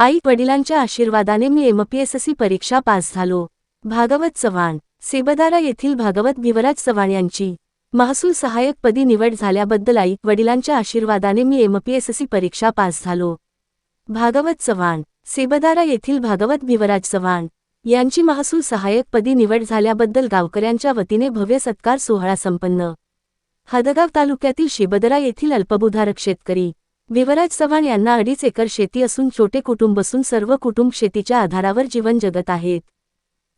आई वडिलांच्या आशीर्वादाने मी एमपीएससी परीक्षा पास झालो. भागवत चव्हाण सेबदारा येथील भागवत भिवराज चव्हाण यांची महसूल सहाय्यक पदी निवड झाल्याबद्दल आई वडिलांच्या आशीर्वादाने मी एमपीएससी परीक्षा पास झालो. भागवत चव्हाण सेबदारा येथील भागवत भिवराज चव्हाण यांची महसूल सहाय्यक पदी निवड झाल्याबद्दल गावकऱ्यांच्या वतीने भव्य सत्कार सोहळा संपन्न. हदगाव तालुक्यातील शिबदरा येथील अल्पभूधारक शेतकरी विवराज चव्हाण यांना अडीच एकर शेती असून छोटे कुटुंब असून सर्व कुटुंब शेतीच्या आधारावर जीवन जगत आहेत.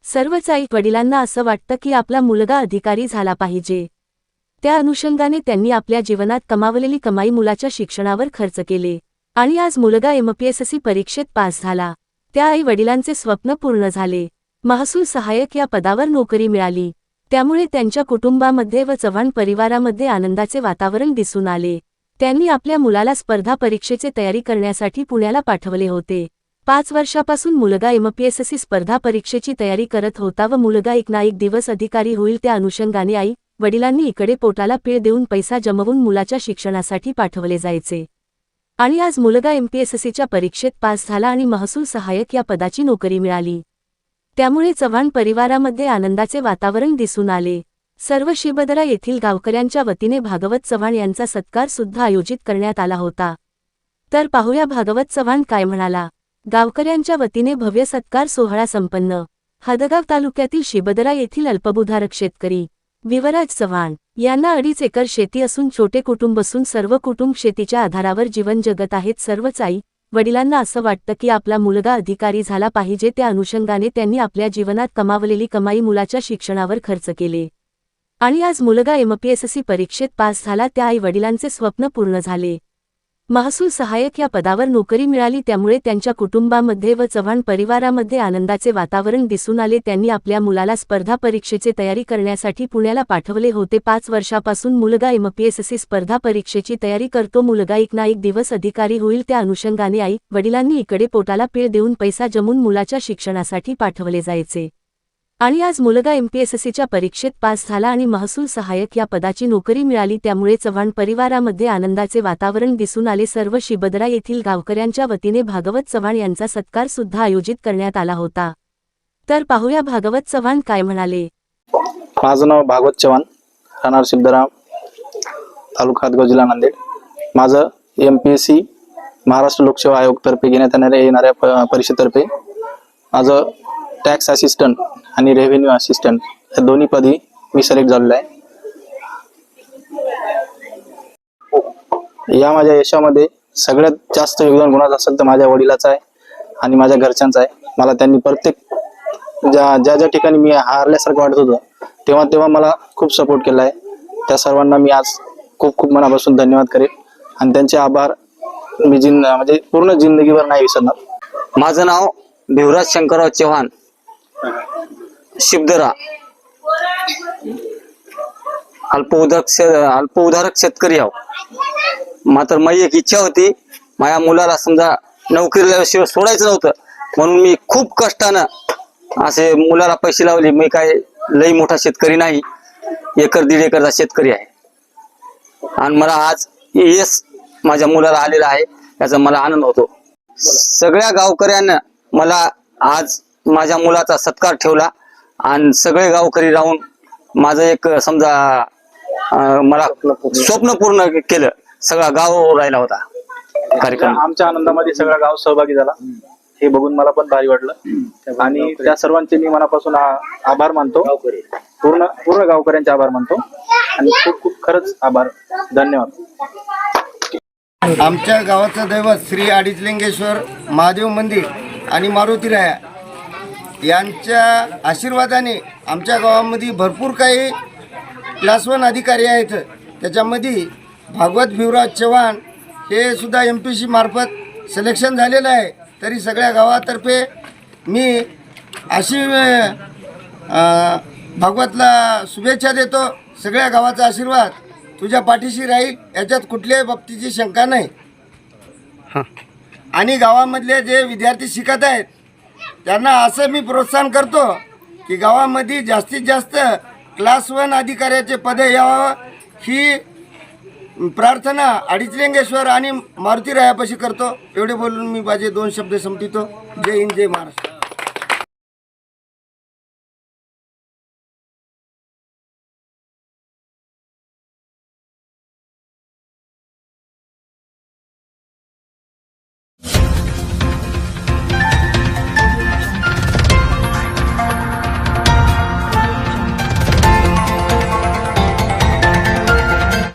सर्वच आई वडिलांना असं वाटतं की आपला मुलगा अधिकारी झाला पाहिजे. त्या अनुषंगाने त्यांनी आपल्या जीवनात कमावलेली कमाई मुलाच्या शिक्षणावर खर्च केले. आणि आज मुलगा एमपीएससी परीक्षेत पास झाला. त्या आई वडिलांचे स्वप्न पूर्ण झाले. महसूल सहाय्यक या पदावर नोकरी मिळाली. त्यामुळे त्यांच्या कुटुंबामध्ये व चव्हाण परिवारामध्ये आनंदाचे वातावरण दिसून आले. त्यांनी आपल्या मुलाला स्पर्धा परीक्षेचे तयारी करण्यासाठी पुण्याला पाठवले होते. पाच वर्षापासून मुलगा एमपीएससी स्पर्धा परीक्षेची तयारी करत होता व मुलगा एक ना एक दिवस अधिकारी होईल त्या अनुषंगाने आई वडिलांनी इकडे पोटाला पीळ देऊन पैसा जमवून मुलाच्या शिक्षणासाठी पाठवले जायचे. आणि आज मुलगा एमपीएससीच्या परीक्षेत पास झाला आणि महसूल सहाय्यक या पदाची नोकरी मिळाली. त्यामुळे चव्हाण परिवारामध्ये आनंदाचे वातावरण दिसून आले. सर्व शिबदरा येथील गावकऱ्यांच्या वतीने भागवत चव्हाण यांचा सत्कार सुद्धा आयोजित करण्यात आला होता. तर पाहूया भागवत चव्हाण काय म्हणाला. गावकऱ्यांच्या वतीने भव्य सत्कार सोहळा संपन्न. हदगाव तालुक्यातील शिबदरा येथील अल्पभूधारक शेतकरी विवराज चव्हाण यांना अडीच एकर शेती असून छोटे कुटुंब असून सर्व कुटुंब शेतीच्या आधारावर जीवन जगत आहेत. सर्वच आई वडिलांना असं वाटतं की आपला मुलगा अधिकारी झाला पाहिजे. त्या अनुषंगाने त्यांनी आपल्या जीवनात कमावलेली कमाई मुलाच्या शिक्षणावर खर्च केले. आणि आज मुलगा एमपीएससी परीक्षेत पास झाला त्या आई वडिलांचे स्वप्न पूर्ण झाले. महसूल सहाय्यक या पदावर नोकरी मिळाली त्यामुळे त्यांच्या कुटुंबामध्ये व चव्हाण परिवारामध्ये आनंदाचे वातावरण दिसून आले. त्यांनी आपल्या मुलाला स्पर्धा परीक्षेचे तयारी करण्यासाठी पुण्याला पाठवले होते. पाच वर्षापासून मुलगा एमपीएससी स्पर्धा परीक्षेची तयारी करतो. मुलगा एक ना एक दिवस अधिकारी होईल त्या अनुषंगाने आई वडिलांनी इकडे पोटाला पीळ देऊन पैसा जमून मुलाच्या शिक्षणासाठी पाठवले जायचे. आणि आज मुलगा एमपीएससीच्या परीक्षेत पास झाला आणि महसूल सहाय्यक या पदाची नोकरी मिळाली त्यामुळे चव्हाण परिवारामध्ये आनंदाचे वातावरण दिसून आले. सर्व शिबदरा येथील गावकऱ्यांच्या वतीने भागवत चव्हाण यांचा सत्कार सुद्धा आयोजित करण्यात आला होता. तर पाहूया भागवत चव्हाण काय म्हणाले. माझं नाव भागवत चव्हाण राहणार सिद्धराम तालुका हातगाव जिल्हा नांदेड. माझं M P S C Maharashtra लोकसेवा आयोगतर्फे घेण्यात येणाऱ्या येणाऱ्या प- परीक्षेतर्फे माझं टॅक्स असिस्टंट आणि रेव्हेन्यू असिस्टंट या दोन्ही पदी मी सिलेक्ट झालेलो आहे. या माझ्या यशामध्ये सगळ्यात जास्त योगदान कोणाचं असेल तर माझ्या वडिलाचं आहे आणि माझ्या घरच्यांचं आहे. मला त्यांनी प्रत्येक ज्या ज्या ज्या ठिकाणी मी हारल्यासारखं वाटत होतं तेव्हा तेव्हा मला खूप सपोर्ट केला आहे. त्या सर्वांना मी आज खूप खूप मनापासून धन्यवाद करेन आणि त्यांचे आभार मी जिन म्हणजे पूर्ण जिंदगीभर नाही विसरणार. माझं नाव भिवराज शंकरराव चव्हाण. शिबदरा. अल्पउधारक अल्प अल्पउधारक शेतकरी आहो. मात्र माझी एक इच्छा होती माझ्या मुलाला समजा नोकरीला शिवाय सोडायचं नव्हतं म्हणून मी खूप कष्टानं असे मुलाला पैसे लावले. मी काय लई मोठा शेतकरी नाही एकर दीड एकरचा शेतकरी आहे. आणि मला आज यश माझ्या मुलाला आलेला आहे याचा मला आनंद होतो. सगळ्या गावकऱ्यांना मला आज माझ्या मुलाचा सत्कार ठेवला. आणि सगळे गावकरी राहून माझं एक समजा मला स्वप्न पूर्ण केलं. सगळा गाव राहिला होता कार्यक्रम. आमच्या आनंदामध्ये सगळा गाव सहभागी झाला. हे बघून मला पण भारी वाटलं. आणि त्या सर्वांचे मी मनापासून आभार मानतो. पूर्ण पूर्ण गावकऱ्यांचे आभार मानतो. आणि खूप खूप खरंच आभार. धन्यवाद. आमच्या गावाचं दैवत श्री अडीचलिंगेश्वर महादेव मंदिर आणि मारुतीराया यांच्या आशीर्वादाने आमच्या गावामध्ये भरपूर काही क्लास वन अधिकारी आहेत. त्याच्यामध्ये भागवत भिवराज चव्हाण हे सुद्धा एम पी सी मार्फत सिलेक्शन झालेलं आहे. तरी सगळ्या गावातर्फे मी अशी भागवतला शुभेच्छा देतो. सगळ्या गावाचा आशीर्वाद तुझ्या पाठीशी राहील. याच्यात कुठल्याही बाबतीची शंका नाही. आणि गावामधले जे विद्यार्थी शिकत आहेत त्यांना असं मी प्रोत्साहन करतो की गावामध्ये जास्तीत जास्त क्लास वन अधिकाऱ्याचे पदे यावं. ही प्रार्थना अडीचलिंगेश्वर आणि मारुती रायापाशी करतो. एवढे बोलून मी माझे दोन शब्द संपवितो. जय हिंद जय महाराष्ट्र.